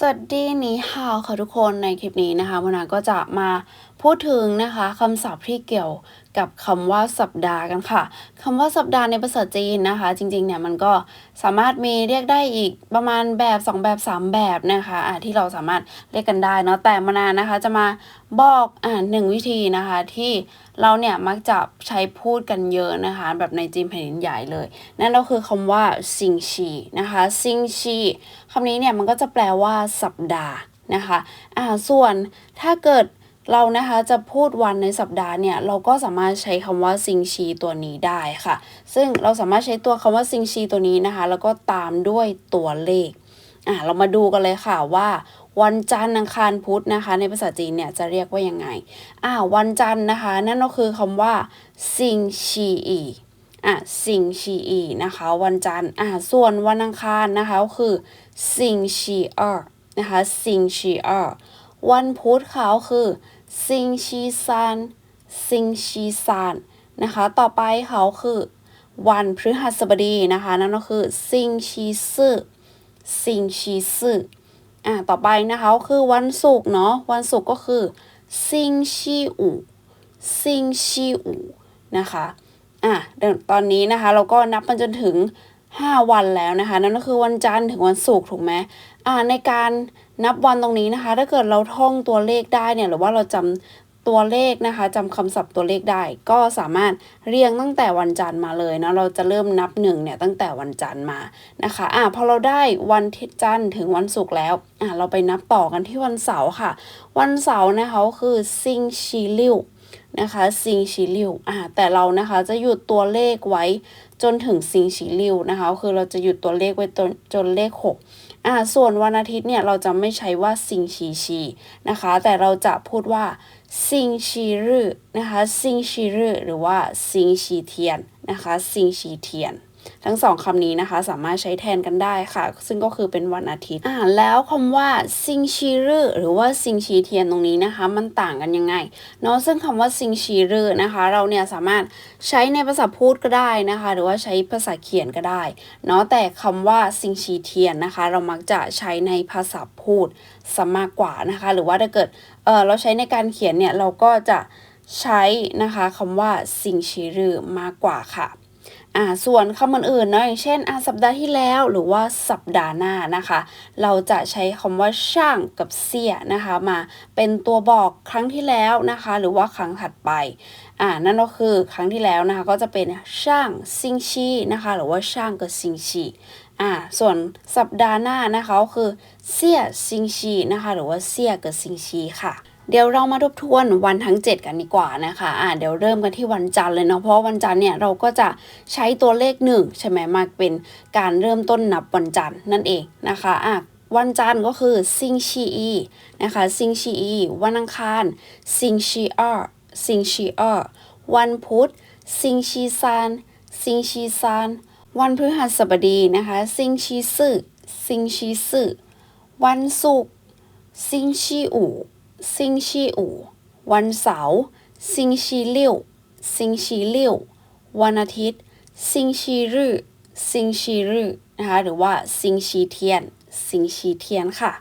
สวัสดีนี่ฮาวค่ะทุกคนในคลิปนี้นะคะวนาก็จะมาพูดถึงนะคะคำศัพท์ที่เกี่ยวกับคำว่าสัปดาห์กันค่ะคำว่าสัปดาห์ในภาษาจีนนะคะ จริงๆเนี่ยมันก็สามารถมีเรียกได้อีกประมาณแบบ 2 แบบ 3 แบบนะคะอ่าที่เราสามารถเรียกกันได้เนาะแต่มานานนะคะ จะมาบอกอ่าหนึ่งวิธีนะคะที่เราเนี่ยมักจะใช้พูดกันเยอะนะคะ แบบในจีนแผ่นดินใหญ่เลย นั่นก็คือคำว่าซิงชีนะคะซิงชีคำนี้เนี่ยมันก็จะแปลว่าสัปดาห์นะคะอ่าส่วนถ้าเกิด เรานะคะจะพูดวันในสัปดาห์เนี่ยเราก็สามารถใช้คำว่าซิงชีตัวนี้ได้ค่ะ ซึ่งเราสามารถใช้ตัวคำว่าซิงชีตัวนี้นะคะ แล้วก็ตามด้วยตัวเลขอ่าเรามาดูกันเลยค่ะว่า วันจันทร์อังคารพุธนะคะ ในภาษาจีนเนี่ยจะเรียกว่ายังไงอ่าวันจันทร์นะคะ นั่นก็คือคำว่าซิงชีอีอะซิงชีอีนะคะ วันจันทร์อ่าส่วนวันอังคารนะคะก็คือซิงชีเออนะคะซิงชีเออ วันพุธเขาคือซิงชีซานซิงชีซานนะคะ ต่อไปเขาคือวันพฤหัสบดีนะคะ นั่นก็คือซิงชีซื่อซิงชีซื่ออ่าต่อไปนะคะคือวันศุกร์เนาะวันศุกร์ก็คือซิงชีอูซิงชีอูนะคะอะเดี๋ยวตอนนี้นะคะ เราก็นับมันจนถึง 5 วันแล้วนะคะนั่นก็คือวันจันทร์ถึงวันศุกร์ถูกไหมอ่าในการนับวันตรงนี้นะคะ ถ้าเกิดเราท่องตัวเลขได้เนี่ยหรือว่าเราจำตัวเลขนะคะจำคำศัพท์ตัวเลขได้ ก็สามารถเรียงตั้งแต่วันจันทร์มาเลยเนาะเราจะเริ่มนับหนึ่งเนี่ยตั้งแต่วันจันทร์มานะคะอ่าพอเราได้วันจันทร์ถึงวันศุกร์แล้วอ่าเราไปนับต่อกันที่วันเสาร์ค่ะ วันเสาร์นะคะคือซิงชีลิว นะคะซิงชีลิวอ่าแต่เรานะคะจะหยุดตัวเลขไว้จนถึงซิงชีลิวนะคะคือเราจะหยุดตัวเลขไว้จนจนเลข6อ่าส่วนวันอาทิตย์เนี่ยเราจะไม่ใช้ว่าซิงชีชีนะคะแต่เราจะพูดว่าซิงชีรึนะคะซิงชีรึหรือว่าซิงชีเทียนนะคะซิงชีเทียน ทั้งสองคำนี้นะคะ สามารถใช้แทนกันได้ค่ะ ซึ่งก็คือเป็นวันอาทิตย์อ่าแล้วคำว่าซิงชีรืหรือว่าซิงชีเทียนตรงนี้นะคะ มันต่างกันยังไงเนาะซึ่งคำว่าซิงชีรืนะคะ เราเนี่ยสามารถใช้ในภาษาพูดก็ได้นะคะ หรือว่าใช้ภาษาเขียนก็ได้เนาะแต่คำว่าซิงชีเทียนนะคะ เรามักจะใช้ในภาษาพูดซะมากกว่านะคะ หรือว่าถ้าเกิดเออเราใช้ในการเขียนเนี่ยเราก็จะใช้นะคะคำว่าซิงชีรืมากกว่าค่ะ อ่าส่วนคำอื่นๆเนาะอย่างเช่นอ่าสัปดาห์ที่แล้วหรือว่าสัปดาห์หน้านะคะ เราจะใช้คำว่าช่างกับเสียนะคะ มาเป็นตัวบอกครั้งที่แล้วนะคะ หรือว่าครั้งถัดไปอ่านั่นก็คือครั้งที่แล้วนะคะ ก็จะเป็นช่างซิงชีนะคะ หรือว่าช่างกับซิงชีอ่าส่วนสัปดาห์หน้านะคะก็คือเสียซิงชีนะคะ หรือว่าเสียกับซิงชีค่ะ เดี๋ยวเรามาทบทวนวันทั้ง 7 กันดีกว่านะคะอ่าเดี๋ยวเริ่มกันที่วันจันทร์เลยเนาะเพราะวันจันทร์เนี่ยเราก็จะใช้ตัวเลขหนึ่งใช่ไหมมาเป็นการเริ่มต้นนับวันจันทร์นั่นเองนะคะอะวันจันทร์ก็คือซิงชีอีนะคะซิงชีอีวันอังคารซิงชีอาซิงชีอาวันพุธซิงชีซานซิงชีซานวันพฤหัสบดีนะคะซิงชีซื่อซิงชีซื่อวันศุกร์ซิงชีอู่ ซิงชีอู่วันเสาร์ซิงชีเลี่ยวซิงชีเลี่ยววันอาทิตย์ซิงชีรือซิงชีรือนะคะหรือว่าซิงชีเทียนซิงชีเทียนค่ะ